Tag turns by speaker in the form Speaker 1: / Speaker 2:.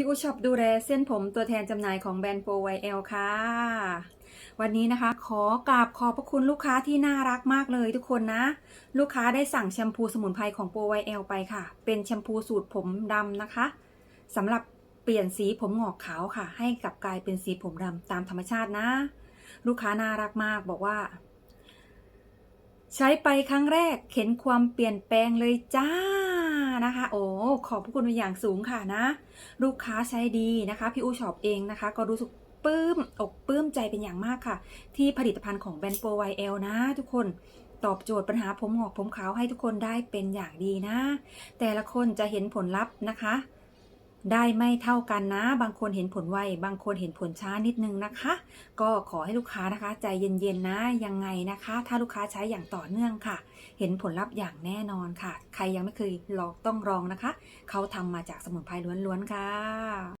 Speaker 1: พี่อุชอบดูแลเส้นผมตัวแทนจำหน่ายของแบรนด์โปรไวเอลค่ะ วันนี้นะคะ ขอกราบขอบพระคุณลูกค้าที่น่ารักมากเลยทุกคนนะ ลูกค้าได้สั่งแชมพูสมุนไพรของโปรไวเอลไปค่ะ เป็นแชมพูสูตรผมดำนะคะสำหรับเปลี่ยนสีผมหงอกขาวค่ะ ให้กลับกลายเป็นสีผมดำตามธรรมชาตินะ ลูกค้าน่ารักมากบอกว่า ใช้ไปครั้งแรกเห็นความเปลี่ยนแปลงเลยจ้า นะคะ โอ้ขอบพระคุณเป็นอย่างสูงค่ะนะ ลูกค้าใช้ดีนะคะ พี่อูช็อปเองนะคะ ก็รู้สึกปลื้มอกปลื้มใจเป็นอย่างมากค่ะ ที่ผลิตภัณฑ์ของแบรนด์โปรไวเอลนะ ทุกคนตอบโจทย์ปัญหาผมหงอกผมขาวให้ทุกคนได้เป็นอย่างดีนะ แต่ละคนจะเห็นผลลัพธ์นะคะ ได้ไม่เท่ากันนะ บางคนเห็นผลไว บางคนเห็นผลช้านิดนึงนะคะ ก็ขอให้ลูกค้านะคะ ใจเย็นๆนะ ยังไงนะคะ ถ้าลูกค้าใช้อย่างต่อเนื่องค่ะ เห็นผลลัพธ์อย่างแน่นอนค่ะ ใครยังไม่เคยลองต้องลองนะคะ เขาทำมาจากสมุนไพรล้วนๆค่ะ